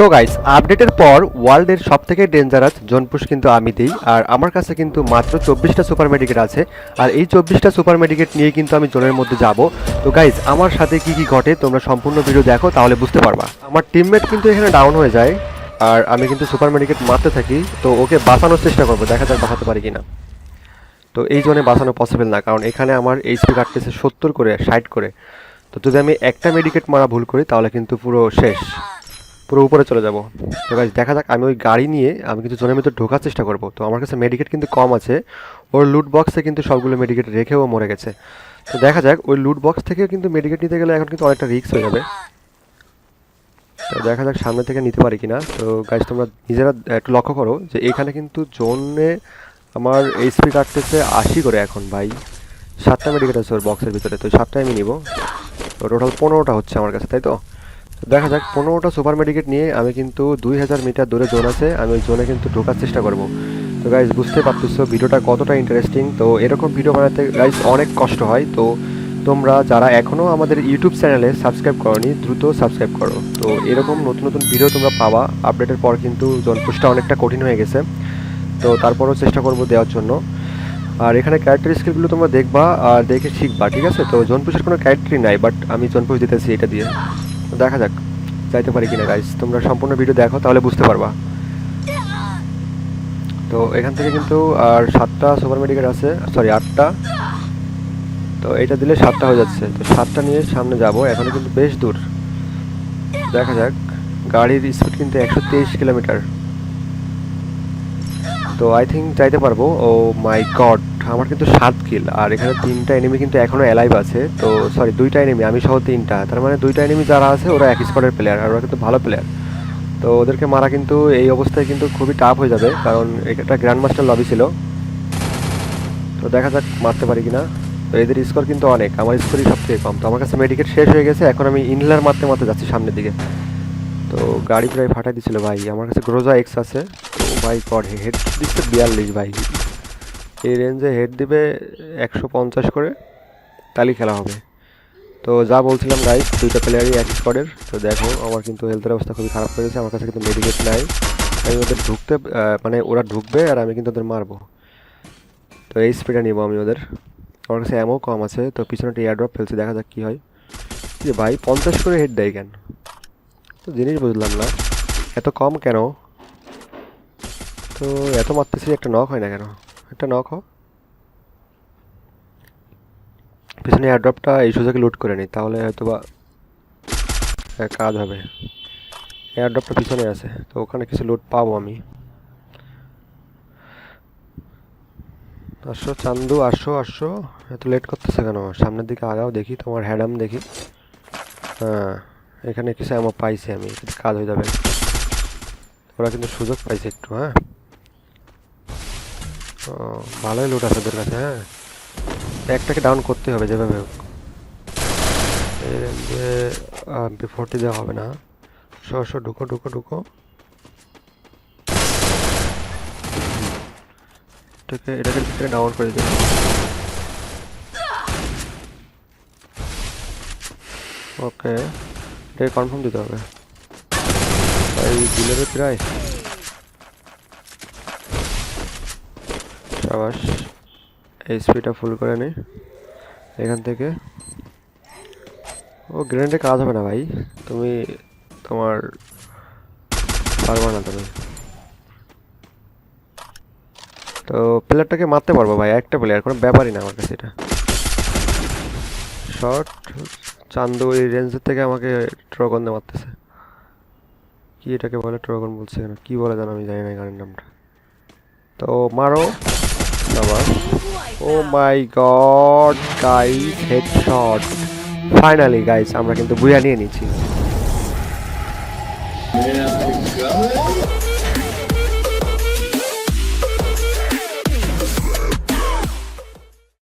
তো গাইস আপডেটের পর ওয়ার্ল্ডের সব থেকে ডেঞ্জারাস জোনপুশ কিন্তু আমি দিই। আর আমার কাছে কিন্তু মাত্র চব্বিশটা সুপার মেডিকেট আছে। আর এই চব্বিশটা সুপার মেডিকেট নিয়ে কিন্তু আমি জোনের মধ্যে যাব। তো গাইস আমার সাথে কি কি ঘটে তোমরা সম্পূর্ণ ভিডিও দেখো, তাহলে বুঝতে পারবা। আমার টিমমেট কিন্তু এখানে ডাউন হয়ে যায়। আর আমি কিন্তু সুপার মেডিকেট মারতে থাকি। তো ওকে বাঁচানোর চেষ্টা করব। দেখা যাক বাঁচাতে পারি কিনা। তো এই জোনে বাঁচানো পসিবল না। কারণ এখানে আমার এইচপি কাটতেছে সত্তর করে, ষাট করে। তো যদি আমি একটা মেডিকেট মারা ভুল করি, তাহলে কিন্তু পুরো শেষ। পুরো উপরে চলে যাব। তো গাইজ দেখা যাক, আমি ওই গাড়ি নিয়ে আমি কিন্তু জোনের ভিতরে ঢোকার চেষ্টা করব। তো আমার কাছে মেডিকেট কিন্তু কম আছে। ওর লুট বক্সে কিন্তু সবগুলো মেডিকেট রেখেও মরে গেছে। তো দেখা যাক, ওই লুট বক্স থেকে কিন্তু মেডিকেট নিতে গেলে এখন কিন্তু অনেকটা রিস্ক হয়ে যাবে। তো দেখা যাক সামনে থেকে নিতে পারি কিনা। তো গাইজ তোমরা নিজেরা একটু লক্ষ্য করো যে এখানে কিন্তু জোনে আমার এইচপি কাটতেছে আশি করে এখন ভাই। সাতটা মেডিকেট আছে ওর বক্সের ভিতরে, তো সাতটাই আমি নিব। তো টোটাল পনেরোটা হচ্ছে আমার কাছে, তাই তো? দেখা যাক, পনেরোটা সুপার মেডিকেট নিয়ে আমি কিন্তু দুই হাজার মিটার দূরে জোন আছে, আমি ওই জোনে কিন্তু ঢোকার চেষ্টা করব। তো গাইজ বুঝতে পারতেছো, ভিডিওটা কতটা ইন্টারেস্টিং তো এরকম ভিডিও বানাতে গাইজ অনেক কষ্ট হয়। তো তোমরা যারা এখনও আমাদের ইউটিউব চ্যানেলে সাবস্ক্রাইব করনি, দ্রুত সাবস্ক্রাইব করো। তো এরকম নতুন নতুন ভিডিও তোমরা পাওয়া আপডেটের পর কিন্তু জোন পুষটা অনেকটা কঠিন হয়ে গেছে। তো তারপরও চেষ্টা করব দেওয়ার জন্য। আর এখানে ক্যারেক্টার স্কিলগুলো তোমরা দেখবা আর দেখে শিখবা, ঠিক আছে? তো জোনপুষের কোনো ক্যারেক্টারই নাই বাট আমি জোনপুষ দিতেছি এটা দিয়ে। দেখা যাক, যাইতে পারি কিনা গাইস তোমরা সম্পূর্ণ ভিডিও দেখো, তাহলে বুঝতে পারবা। তো এখান থেকে কিন্তু, আর সাতটা সুপার মেডিকেট আছে সরি আটটা। তো এটা দিলে সাতটা হয়ে যাচ্ছে। তো সাতটা নিয়ে সামনে যাব, এখন কিন্তু বেশ দূর। দেখা যাক, গাড়ির স্পিড কিন্তু একশো তেইশ কিলোমিটার। তো আই থিঙ্ক যাইতে পারব। ও মাই গড আমার কিন্তু সাত কিল আর এখানে তিনটা এনিমি কিন্তু এখনও অ্যালাইভ আছে। তো সরি দুইটা এনিমি আমি সহ তিনটা। তার মানে দুইটা এনিমি যারা আছে, ওরা এক স্কোয়াডের প্লেয়ার আর ওরা কিন্তু ভালো প্লেয়ার তো ওদেরকে মারা কিন্তু এই অবস্থায় কিন্তু খুবই টাফ হয়ে যাবে, কারণ এটা গ্র্যান্ড মাস্টার লবি ছিল। তো দেখা যাক মারতে পারি কিনা। তো এদের স্কোর কিন্তু অনেক, আমার স্কোরই সব থেকে কম। তো আমার কাছে মেডিকেট শেষ হয়ে গেছে, এখন আমি ইনহেলার মারতে মারতে যাচ্ছি সামনের দিকে। তো গাড়ি প্রায় ফাটাই দিছিল ভাই, আমার কাছে গ্রোজা এক্স আছে। ভাই, কর হেড দিচ্ছে বিয়াল্লিশ ভাই। এই রেঞ্জে হেড দিবে একশো পঞ্চাশ করে, তালি খেলা হবে। তো যা বলছিলাম গাইস দুইটা প্লেয়ারই এক স্কোয়াডের তো দেখো, আমার কিন্তু হেলথের অবস্থা খুবই খারাপ হয়ে গেছে আমার কাছে কিন্তু মেডিকেট নাই। আমি ওদের ঢুকতে মানে ওরা ঢুকবে আর আমি কিন্তু ওদের মারবো। তো এই স্পিডে নিবো আমি ওদের। আমার কাছে এমও কম আছে, তো পিছনে একটা এয়ারড্রপ ফেলছে, দেখা যাক কী হয়। যে ভাই, পঞ্চাশ করে হেড দেয় কেন? তো জিনিস বুঝলাম না। এত কম কেন? তো এত মারতেছি একটা নক হয় না কেন? একটা নক হোক। পিছনে এয়ারড্রপটা এই সুযোগে লুট করে নিই তাহলে হয়তো বা কাজ হবে। এয়ারড্রপটা পিছনে আছে, তো ওখানে কিছু লুট পাবো আমি। আসো, চান্দু, আসো আসো। এত লেট করতেছে কেন? সামনের দিকে আগাও দেখি, তোমার হ্যাডাম দেখি। হ্যাঁ এখানে কিছু আমার পাইছি আমি কাজ হয়ে যাবে। ওরা কিন্তু সুযোগ পাইছে একটু হ্যাঁ। ভালোই লুট আছে ওদের কাছে হ্যাঁ? একটাকে ডাউন করতে হবে যেভাবে হোক। এই রেঞ্জে ফোরটি দেওয়া হবে না। সরষো ঢুকো ঢুকো ঢুকো। এটাকে এটাকে ভিতরে ডাউন করে দিই ওকে এটাকে কনফার্ম দিতে হবে। এই ডিলারের প্রায় সাবাস এই স্পিডটা ফুল করে নে। এখান থেকে। ও গ্রেনেডে কাজ হবে না ভাই। তুমি তোমার পারবে না তুমি। তো প্লেয়ারটাকে মারতে পারব ভাই, একটা প্লেয়ার কোনো ব্যাপারই না আমার কাছে এটা। শর্ট চান্দু এই রেঞ্জের থেকে আমাকে ট্রগন দিয়ে মারতেছে। কি এটাকে বলে ট্রগন বলছে কেন কি বলে জানো আমি জানি না গানের নামটা। তো মারো। আবার ও my god guys headshot finally guys আমরা কিন্তু বুয়া নিয়ে নিচ্ছি।